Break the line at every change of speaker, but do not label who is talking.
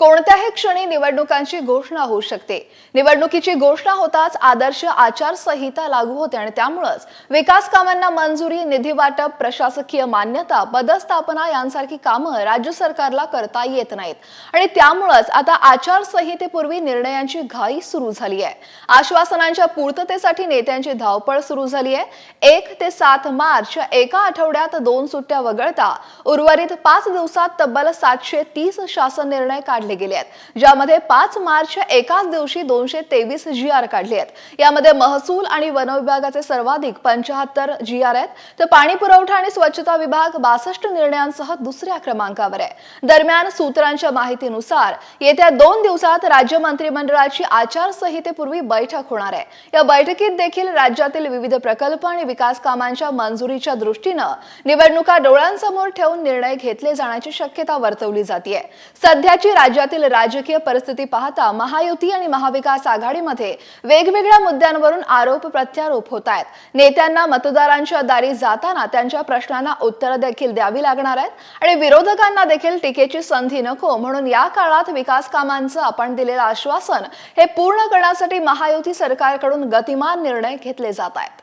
कोणत्याही क्षणी निवडणुकांची घोषणा होऊ शकते. निवडणुकीची घोषणा होताच आदर्श आचारसंहिता लागू होते आणि त्यामुळेच विकास कामांना मंजुरी निधी वाटप प्रशासकीय मान्यता पदस्थापना यांसारखी कामं राज्य सरकारला करता येत नाहीत. आणि त्यामुळेच आता आचारसंहितेपूर्वी निर्णयांची घाई सुरू झाली आहे आश्वासनांच्या पूर्ततेसाठी नेत्यांची धावपळ सुरू झाली आहे एक ते सात मार्च एका आठवड्यात दोन सुट्ट्या वगळता उर्वरित पाच दिवसात तब्बल सातशे तीस शासन निर्णय काढले काढले गेले आहेत ज्यामध्ये पाच मार्च एकाच दिवशी दोनशे तेवीस जी आर काढले आहेत. यामध्ये महसूल आणि वन विभागाचे सर्वाधिक पंचाहत्तर जी आर आहेत. तर पाणी पुरवठा आणि स्वच्छता विभाग बासष्ट निर्णयांसह दुसऱ्या क्रमांकावर आहे. दरम्यान सूत्रांच्या माहितीनुसार येत्या दोन दिवसात राज्य मंत्रिमंडळाची आचारसंहितेपूर्वी बैठक होणार आहे. या बैठकीत देखील राज्यातील विविध प्रकल्प आणि विकास कामांच्या मंजुरीच्या दृष्टीनं निवडणुका डोळ्यांसमोर ठेवून निर्णय घेतले जाण्याची शक्यता वर्तवली जाते सध्याची राज्य राज्यातील राजकीय परिस्थिती पाहता महायुती आणि महाविकास आघाडीमध्ये वेगवेगळ्या मुद्द्यांवरून आरोप प्रत्यारोप होत आहेत. नेत्यांना मतदारांच्या दारी जाताना त्यांच्या प्रश्नांना उत्तर देखील द्यावी लागणार आहेत आणि विरोधकांना देखील टीकेची संधी नको म्हणून या काळात विकास कामांचं आपण दिलेलं आश्वासन हे पूर्ण करण्यासाठी महायुती सरकारकडून गतिमान निर्णय घेतले जात आहेत.